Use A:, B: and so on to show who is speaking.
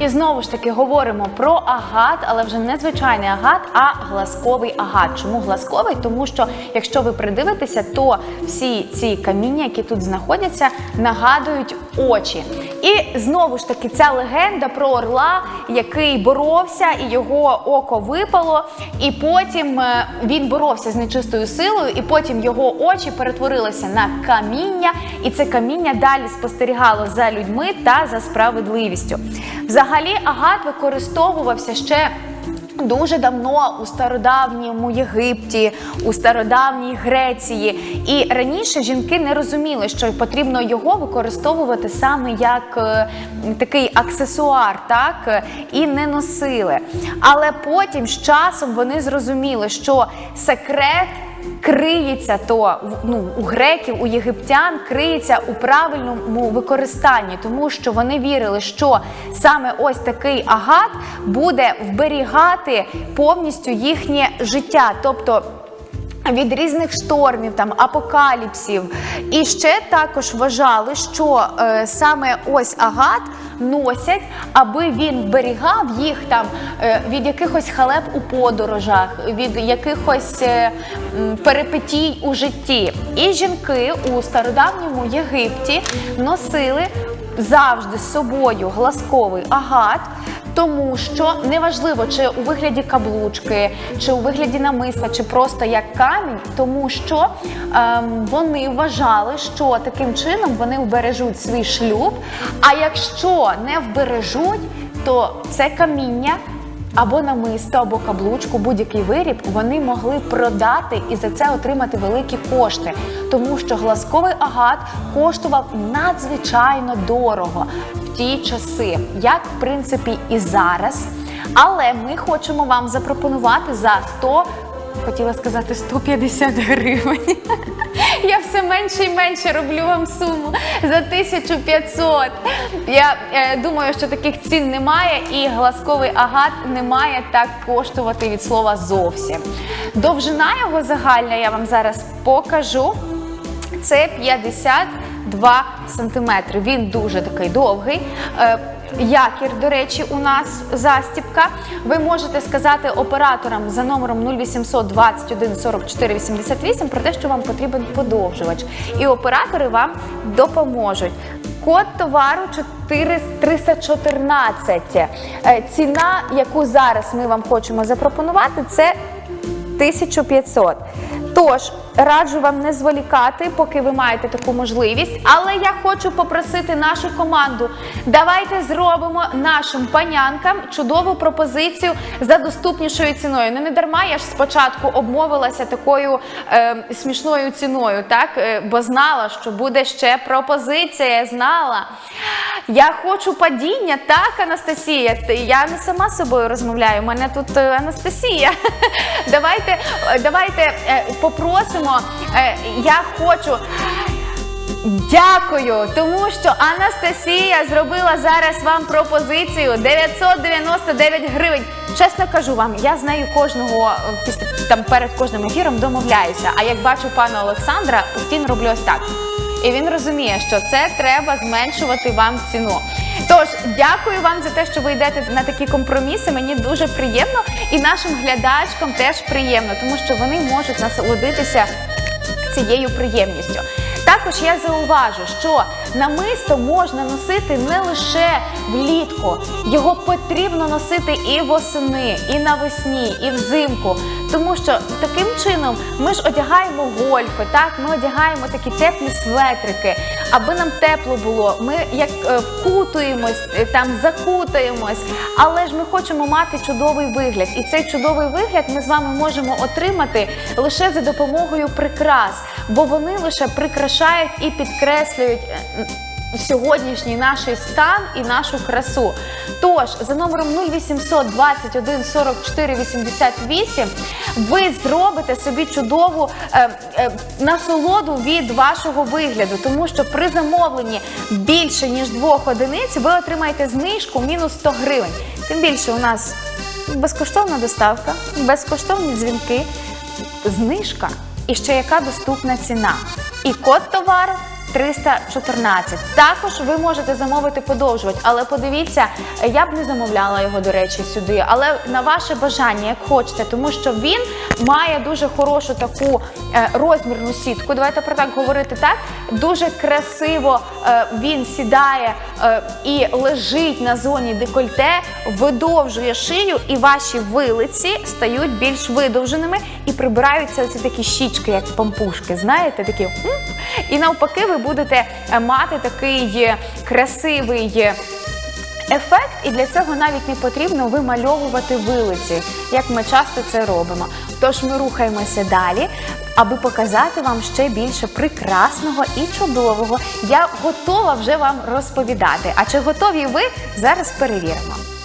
A: І знову ж таки говоримо про агат, але вже не звичайний агат, а глазковий агат. Чому глазковий? Тому що якщо ви придивитеся, то всі ці каміння, які тут знаходяться, нагадують очі. І знову ж таки, ця легенда про орла, який боровся, і його око випало, і потім е, він боровся з нечистою силою, і потім його очі перетворилися на каміння, і це каміння далі спостерігало за людьми та за справедливістю. Взагалі, агат використовувався ще. Дуже давно у стародавньому Єгипті, у стародавній Греції, і раніше жінки не розуміли, що потрібно його використовувати саме як е, такий аксесуар, так і не носили. Але потім з часом вони зрозуміли, що секрет криється то ну, у греків, у єгиптян криється у правильному використанні, тому що вони вірили, що саме ось такий агат буде вберігати повністю їхнє життя. Тобто від різних штормів, там апокаліпсів. І ще також вважали, що е, саме ось агат носять, аби він вберігав їх там е, від якихось халеп у подорожах, від якихось перепетій перипетій у житті. І жінки у стародавньому Єгипті носили завжди з собою глазковий агат. Тому що неважливо, чи у вигляді каблучки, чи у вигляді намиста, чи просто як камінь, тому що ем, вони вважали, що таким чином вони вбережуть свій шлюб. А якщо не вбережуть, то це каміння або намисто, або каблучку, будь-який виріб вони могли продати і за це отримати великі кошти, тому що глазковий агат коштував надзвичайно дорого в ті часи, як в принципі і зараз. Але ми хочемо вам запропонувати за 100 Хотіла сказати 150 гривень. Я все менше і менше роблю вам суму за 1500. Я е, думаю, що таких цін немає, і глазковий агат не має так коштувати від слова зовсім. Довжина його загальна я вам зараз покажу. Це 52 сантиметри. Він дуже такий довгий. Е, Якір, до речі, у нас застіпка. Ви можете сказати операторам за номером 0800 21 44 88 про те, що вам потрібен подовжувач. І оператори вам допоможуть. Код товару 4 314. Е, Ціна, яку зараз ми вам хочемо запропонувати, це 1500. Тож раджу вам не зволікати, поки ви маєте таку можливість. Але я хочу попросити нашу команду. Давайте зробимо нашим панянкам чудову пропозицію за доступнішою ціною. Ну не дарма я ж спочатку обмовилася такою е, смішною ціною, так Е, бо знала, що буде ще пропозиція. Я знала. Я хочу падіння, так, Анастасія. Я не сама з собою розмовляю. У мене тут е, Анастасія. Давайте, е, давайте е, попросимо. Я хочу. Дякую, тому що Анастасія зробила зараз вам пропозицію 999 гривень. Чесно кажу вам, я з нею кожного після там перед кожним ефіром домовляюся. А як бачу пана Олександра, постійно роблю ось так. І він розуміє, що це треба зменшувати вам ціну. Тож дякую вам за те, що ви йдете на такі компроміси. Мені дуже приємно, і нашим глядачкам теж приємно, тому що вони можуть насолодитися цією приємністю. Також я зауважу, що намисто можна носити не лише влітку, його потрібно носити і восени, і навесні, і взимку. Тому що таким чином ми ж одягаємо гольфи, так ми одягаємо такі теплі светрики, аби нам тепло було. Ми як е, вкутуємось, е, там закутаємось, але ж ми хочемо мати чудовий вигляд. І цей чудовий вигляд ми з вами можемо отримати лише за допомогою прикрас, бо вони лише прикрашають і підкреслюють. Сьогоднішній наш стан і нашу красу. Тож за номером 0800 21 44 88 ви зробите собі чудову е, е, насолоду від вашого вигляду, тому що при замовленні більше ніж двох одиниць ви отримаєте знижку мінус 100 гривень. Тим більше у нас безкоштовна доставка, безкоштовні дзвінки, знижка і ще яка доступна ціна. І код товару 314. Також ви можете замовити подовжувач, але подивіться, я б не замовляла його, до речі, сюди, але на ваше бажання, як хочете, тому що він має дуже хорошу таку е, розмірну сітку. Давайте про так говорити так. Дуже красиво е, він сідає і лежить на зоні декольте, видовжує шию, і ваші вилиці стають більш видовженими і прибираються оці такі щічки, як пампушки. Знаєте, такі. І навпаки, ви будете е, мати такий е, красивий. е, Ефект, і для цього навіть не потрібно вимальовувати вилиці, як ми часто це робимо. Тож ми рухаємося далі, аби показати вам ще більше прекрасного і чудового. Я готова вже вам розповідати. А чи готові ви? Зараз перевіримо.